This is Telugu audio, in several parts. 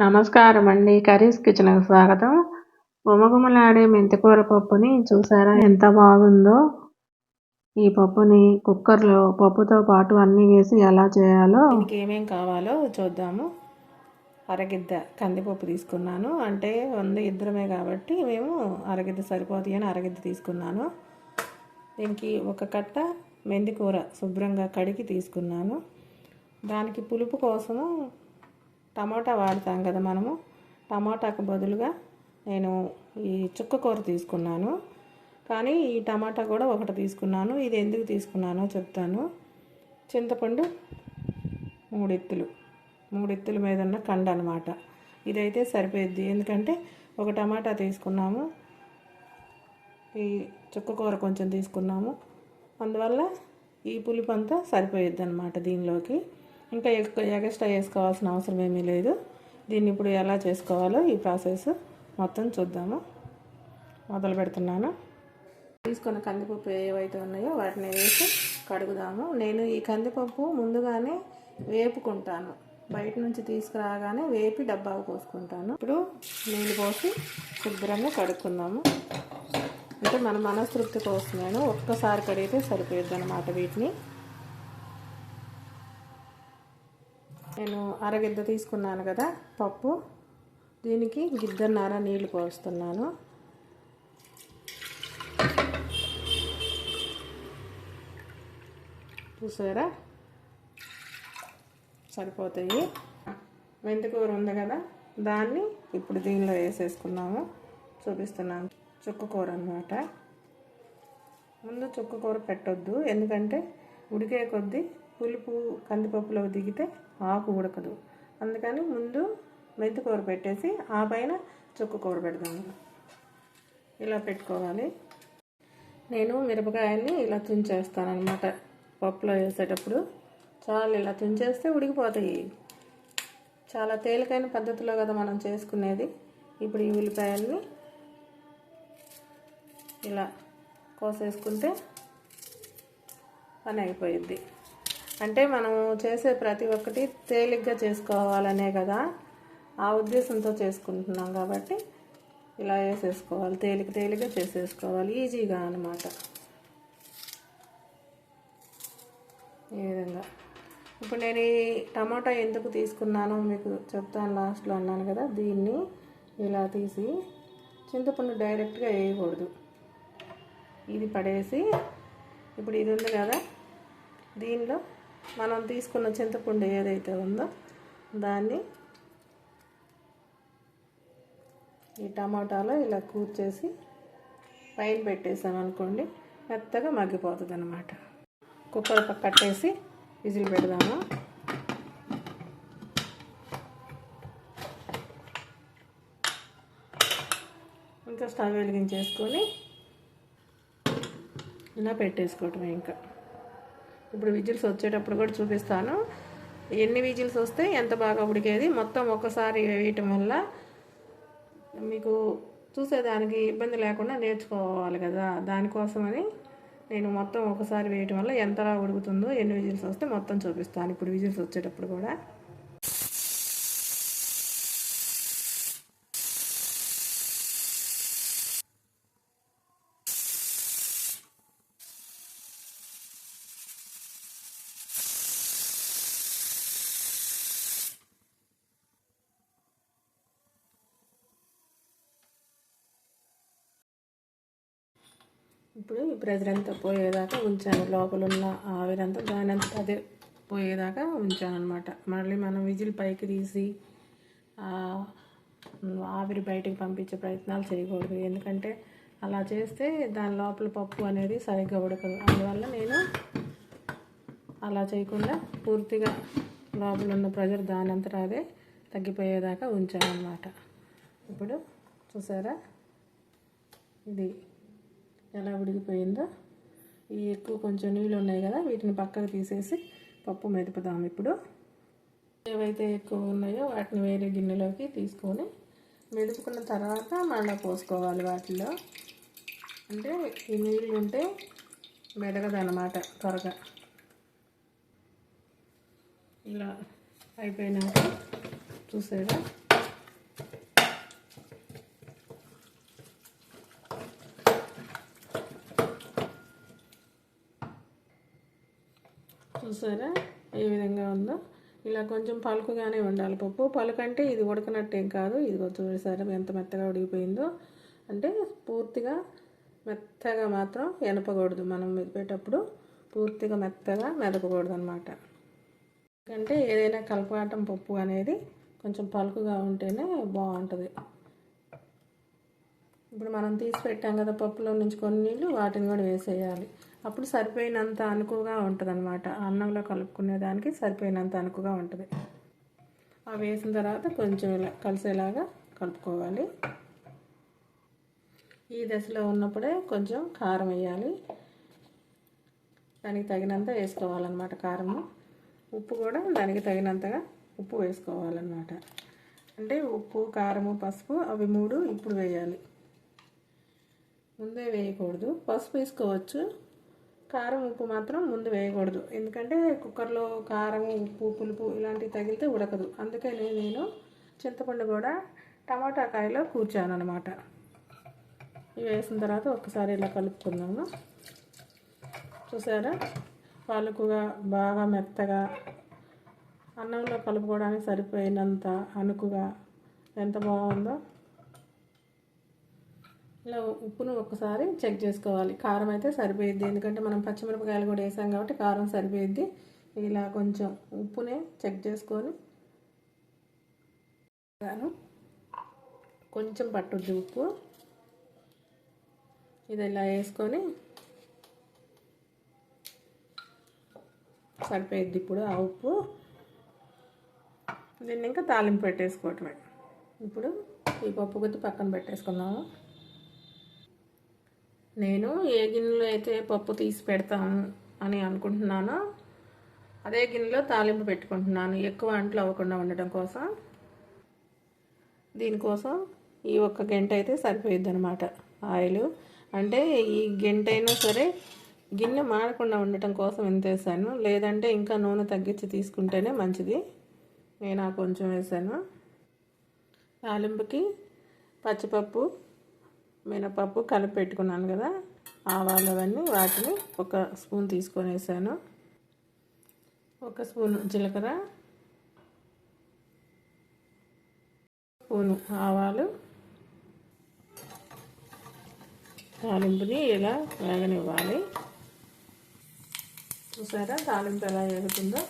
నమస్కారం అండి కర్రీస్ కిచెన్కి స్వాగతం. గుమగుమలాడే మెంతికూర పప్పుని చూసారా? ఎంత బాగుందో. ఈ పప్పుని కుక్కర్లో పప్పుతో పాటు అన్నీ వేసి ఎలా చేయాలో ఇంకేమేం ఏమేం కావాలో చూద్దాము. అరగిద్ద కందిపప్పు తీసుకున్నాను. అంటే వంద ఇద్దరమే కాబట్టి మేము అరగిద్ద సరిపోతాయి అని అరగిద్ద తీసుకున్నాను. దీనికి ఒక కట్ట మెంతికూర శుభ్రంగా కడిగి తీసుకున్నాను. దానికి పులుపు కోసము టమాటా వాడతాం కదా మనము. టమాటాకు బదులుగా నేను ఈ చుక్కకూర తీసుకున్నాను. కానీ ఈ టమాటా కూడా ఒకటి తీసుకున్నాను. ఇది ఎందుకు తీసుకున్నానో చెప్తాను. చింతపండు మూడెత్తులు. మూడెత్తుల మీద ఉన్న కండ అనమాట ఇదైతే సరిపోద్ది ఎందుకంటే ఒక టమాటా తీసుకున్నాము. ఈ చుక్క కూర కొంచెం తీసుకున్నాము. అందువల్ల ఈ పులుపు అంతా సరిపోయిద్ది అనమాట దీనిలోకి. ఇంకా ఎక్కువ ఎగస్ట్రా వేసుకోవాల్సిన అవసరం ఏమీ లేదు. దీన్ని ఇప్పుడు ఎలా చేసుకోవాలో ఈ ప్రాసెస్ మొత్తం చూద్దాము. మొదలు పెడుతున్నాను. తీసుకున్న కందిపప్పు ఏవైతే ఉన్నాయో వాటిని వేసి కడుగుదాము. నేను ఈ కందిపప్పు ముందుగానే వేపుకుంటాను. బయట నుంచి తీసుకురాగానే వేపి డబ్బాకు పోసుకుంటాను. ఇప్పుడు నీళ్ళు పోసి శుభ్రంగా కడుక్కుందాము. అంటే మన మనస్తృప్తి కోసం నేను ఒక్కసారి కడిగితే సరిపోయిద్ది అనమాట వీటిని. నేను అరగిద్ద తీసుకున్నాను కదా పప్పు. దీనికి గిద్దన్నర నీళ్ళు పోస్తున్నాను. చూసారా? సరిపోతాయి. మెంతికూర ఉంది కదా దాన్ని ఇప్పుడు దీనిలో వేసేసుకున్నాము. చూపిస్తున్నాను. చుక్క కూర అనమాట ముందు చుక్క కూర పెట్టొద్దు ఎందుకంటే ఉడికే కొద్దీ పులుపు కందిపప్పులో దిగితే ఆకు ఉడకదు. అందుకని ముందు మెంతి కూర పెట్టేసి ఆ పైన చుక్క కూర పెడదాము ఇలా పెట్టుకోవాలి. నేను మిరపకాయల్ని ఇలా తుంచేస్తాను అనమాట పప్పులో వేసేటప్పుడు చాలా ఇలా తుంచేస్తే ఉడికిపోతాయి. చాలా తేలికైన పద్ధతిలో కదా మనం చేసుకునేది. ఇప్పుడు ఈ ఉల్లిపాయల్ని ఇలా కోసేసుకుంటే పని అయిపోయింది అంటే మనం చేసే ప్రతి ఒక్కటి తేలిగ్గా చేసుకోవాలనే కదా. ఆ ఉద్దేశంతో చేసుకుంటున్నాం కాబట్టి ఇలా వేసేసుకోవాలి. తేలిక తేలిక చేసేసుకోవాలి. ఈజీగా అనమాట ఈ విధంగా. ఇప్పుడు నేను ఈ టమాటా ఎందుకు తీసుకున్నానో మీకు చెప్తాను లాస్ట్లో అన్నాను కదా. దీన్ని ఇలా తీసి చింతపండు డైరెక్ట్గా వేయకూడదు. ఇది పడేసి ఇప్పుడు ఇది ఉంది కదా. దీనిలో మనం తీసుకున్న చింతపండు ఏదైతే ఉందో దాన్ని ఈ టమాటాలో ఇలా కూర్చేసి పైన పెట్టేసాం అనుకోండి మెత్తగా మగ్గిపోతుంది అనమాట కుక్కర్ కట్టేసి విజిల్ పెడదాము? ఇంకా స్టవ్ వెలిగించేసుకొని ఇలా పెట్టేసుకోవటమే ఇంకా. ఇప్పుడు విజిల్స్ వచ్చేటప్పుడు కూడా చూపిస్తాను. ఎన్ని విజిల్స్ వస్తే ఎంత బాగా ఉడికేది మొత్తం ఒక్కసారి వేయటం వల్ల మీకు చూసేదానికి ఇబ్బంది లేకుండా నేర్చుకోవాలి కదా. దానికోసమని నేను మొత్తం ఒకసారి వేయటం వల్ల ఎంతలా ఉడుకుతుందో ఎన్ని విజిల్స్ వస్తే మొత్తం చూపిస్తాను. ఇప్పుడు విజిల్స్ వచ్చేటప్పుడు కూడా. ఇప్పుడు ఈ ప్రెజర్ అంతా పోయేదాకా ఉంచాను. లోపల ఉన్న ఆవిరంతా దాని అంతా అదే పోయేదాకా ఉంచాను అనమాట మళ్ళీ మనం విజిల్ పైకి తీసి ఆవిరి బయటికి పంపించే ప్రయత్నాలు చేయకూడదు. ఎందుకంటే అలా చేస్తే దాని లోపల పప్పు అనేది సరిగ్గా ఉడకదు. అందువల్ల నేను అలా చేయకుండా పూర్తిగా లోపల ఉన్న ప్రెజర్ దాని అంతటా అదే తగ్గిపోయేదాకా ఉంచాను అనమాట ఇప్పుడు చూసారా? ఇది ఎలా ఉడికిపోయిందో. ఈ ఎక్కువ కొంచెం నీళ్ళు ఉన్నాయి కదా వీటిని పక్కకు తీసేసి పప్పు మెదుపుదాం ఇప్పుడు. ఏవైతే ఎక్కువ ఉన్నాయో వాటిని వేరే గిన్నెలోకి తీసుకొని మెదుపుకున్న తర్వాత మళ్ళీ పోసుకోవాలి వాటిలో అంటే ఈ నీళ్ళు ఉంటే మెదగదనమాట త్వరగా. ఇలా అయిపోయినాక చూసారా చూసారా? ఏ విధంగా ఉందో? ఇలా కొంచెం పలుకుగానే ఉండాలి పప్పు. పలుకంటే ఇది ఉడకనట్టేం కాదు. ఇది చూసారా ఎంత మెత్తగా ఉడికిపోయిందో. అంటే పూర్తిగా మెత్తగా మాత్రం ఎనపకూడదు. మనం మెదిపేటప్పుడు పూర్తిగా మెత్తగా మెదపకూడదు అనమాట ఎందుకంటే ఏదైనా కలపాటం పప్పు అనేది కొంచెం పలుకుగా ఉంటేనే బాగుంటుంది. ఇప్పుడు మనం తీసి పెట్టాం కదా పప్పులో నుంచి కొన్ని నీళ్ళు వాటిని కూడా వేసేయాలి. అప్పుడు సరిపోయినంత అనుకుగా ఉంటుంది అనమాట అన్నంలో కలుపుకునే దానికి సరిపోయినంత అనుకుగా ఉంటుంది. అవి వేసిన తర్వాత కొంచెం ఇలా కలిసేలాగా కలుపుకోవాలి. ఈ దశలో ఉన్నప్పుడే కొంచెం కారం వేయాలి. దానికి తగినంత వేసుకోవాలన్నమాట కారము. ఉప్పు కూడా దానికి తగినంతగా ఉప్పు వేసుకోవాలన్నమాట. అంటే ఉప్పు కారము పసుపు అవి మూడు ఇప్పుడు వేయాలి. ముందే వేయకూడదు. పసుపు వేసుకోవచ్చు. కారం ఉప్పు మాత్రం ముందు వేయకూడదు. ఎందుకంటే కుక్కర్లో కారం ఉప్పు పులుపు ఇలాంటివి తగిలితే ఉడకదు. అందుకని నేను చింతపండు కూడా టమాటా కాయలో కూర్చాను అనమాట ఇవి వేసిన తర్వాత ఒకసారి ఇలా కలుపుకుందాము. చూసారా? పలుకుగా బాగా మెత్తగా అన్నంలో కలుపుకోవడానికి సరిపోయినంత అనుకుగా ఎంత బాగుందో. ఇలా ఉప్పును ఒక్కసారి చెక్ చేసుకోవాలి. కారం అయితే సరిపోయిద్ది. ఎందుకంటే మనం పచ్చిమిరపకాయలు కూడా వేసాం కాబట్టి కారం సరిపోయిద్ది. ఇలా కొంచెం ఉప్పునే చెక్ చేసుకొని కొంచెం పట్టుద్ది ఉప్పు. ఇది ఇలా వేసుకొని సరిపోయిద్ది ఇప్పుడు ఆ ఉప్పు. దీన్ని ఇంకా తాలింపు పెట్టేసుకోవటమే. ఇప్పుడు ఈ పప్పు గుత్తి పక్కన పెట్టేసుకున్నాము నేను ఏ గిన్నెలో అయితే పప్పు తీసి పెడతాను అని అనుకుంటున్నానో అదే గిన్నెలో తాలింపు పెట్టుకుంటున్నాను. ఎక్కువ అంట్లు అవ్వకుండా ఉండటం కోసం. దీనికోసం ఈ ఒక్క గంట అయితే సరిపోయిద్ది అనమాట ఆయిల్. అంటే ఈ గంట అయినా సరే గిన్నె మాడకుండా ఉండటం కోసం ఎంత వేసాను? లేదంటే ఇంకా నూనె తగ్గించి తీసుకుంటేనే మంచిది. నేను ఆ కొంచెం వేసాను. తాలింపుకి పచ్చిపప్పు మినపప్పు కలిపి పెట్టుకున్నాను కదా ఆవాలు అవన్నీ వాటిని ఒక స్పూన్ తీసుకొని వేసాను ఒక స్పూన్ జీలకర్ర స్పూను ఆవాలు తాలింపుని ఇలా వేగనివ్వాలి. చూసారా తాలింపు ఎలా వేగుతుందో?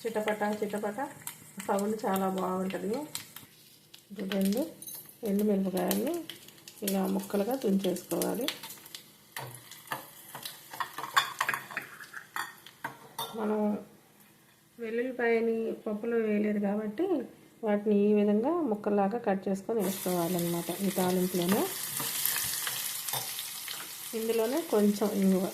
చిటపట చిటపట. సౌండ్ చాలా బాగుంటుంది. చూడండి ఎండు మిరపకాయల్ని ఇలా ముక్కలుగా తుంచేసుకోవాలి. మనం వెల్లుల్లిపాయని పప్పులో వేయలేదు కాబట్టి వాటిని ఈ విధంగా ముక్కల్లాగా కట్ చేసుకొని వేసుకోవాలన్నమాట ఈ తాలింపులోనే. ఇందులోనే కొంచెం ఇంగువ.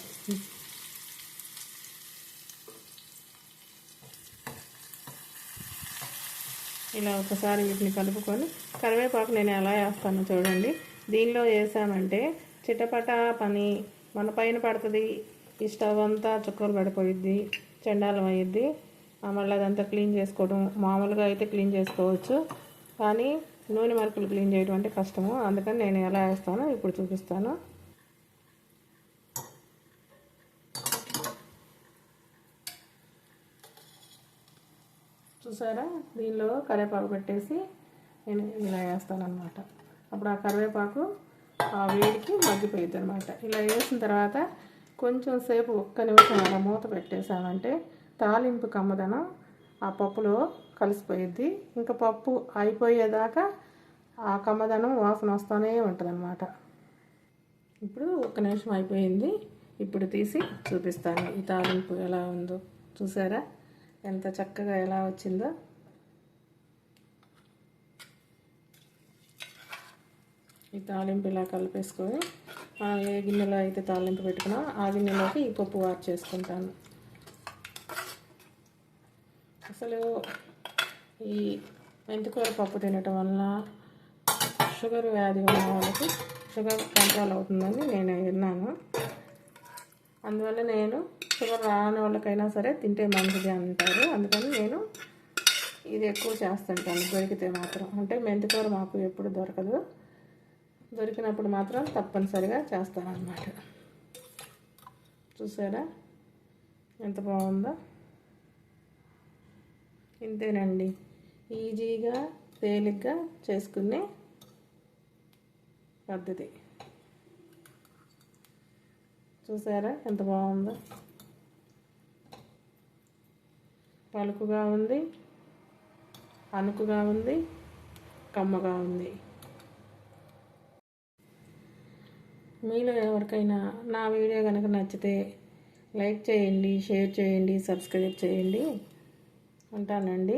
ఇలా ఒకసారి వీటిని కలుపుకొని కరివేపాకు నేను ఎలా వేస్తానో చూడండి. దీనిలో వేసామంటే చిటపట పని మన పైన పడుతుంది ఈ స్టవ్ అంతా చుక్కలు పడిపోయిద్ది చెండాలం అయ్యిద్ది మళ్ళీ అదంతా క్లీన్ చేసుకోవడం మామూలుగా అయితే క్లీన్ చేసుకోవచ్చు కానీ నూనె మరకలు క్లీన్ చేయడం అంటే కష్టము. అందుకని నేను ఎలా వేస్తానో ఇప్పుడు చూపిస్తాను. చూసారా? దీనిలో కరివేపాకు పెట్టేసి నేను ఇలా వేస్తాను అన్నమాట అప్పుడు ఆ కరివేపాకు ఆ వేడికి మగ్గిపోయింది అనమాట ఇలా వేసిన తర్వాత కొంచెం సేపు ఒక్క నిమిషం అలా మూత పెట్టేసామంటే తాలింపు కమ్మదనం ఆ పప్పులో కలిసిపోయిద్ది. ఇంకా పప్పు అయిపోయేదాకా ఆ కమ్మదనం వాసన వస్తూనే ఉంటుందన్నమాట. ఇప్పుడు ఒక్క నిమిషం అయిపోయింది. ఇప్పుడు తీసి చూపిస్తాను ఈ తాలింపు ఎలా ఉందో. చూసారా? ఎంత చక్కగా ఎలా వచ్చిందో. ఈ తాలింపు ఇలా కలిపేసుకొని మనం ఏ గిన్నెలో అయితే తాలింపు పెట్టుకున్నా ఆ గిన్నెలోకి ఈ పప్పు వార్ చేసుకుంటాను. అసలు ఈ మెంతికూర పప్పు తినటం వల్ల షుగర్ వ్యాధి ఉన్న వాళ్ళకి షుగర్ కంట్రోల్ అవుతుందని నేను విన్నాను. అందువల్ల నేను షుగర్ రాని వాళ్ళకైనా సరే తింటే మంచిది అంటారు. అందుకని నేను ఇది ఎక్కువ చేస్తుంటాను. దొరికితే మాత్రం. అంటే మెంతికూర మాకు ఎప్పుడు దొరకదు. దొరికినప్పుడు మాత్రం తప్పనిసరిగా చేస్తాను అన్నమాట చూసారా? ఎంత బాగుందో? ఇంతేనండి. ఈజీగా తేలిగ్గా చేసుకునే పద్ధతి. చూసారా? ఎంత బాగుందో? పలుకుగా ఉంది అణుకుగా ఉంది కమ్మగా ఉంది. మీలో ఎవరికైనా నా వీడియో కనుక నచ్చితే లైక్ చేయండి షేర్ చేయండి సబ్స్క్రైబ్ చేయండి. ఉంటానండి.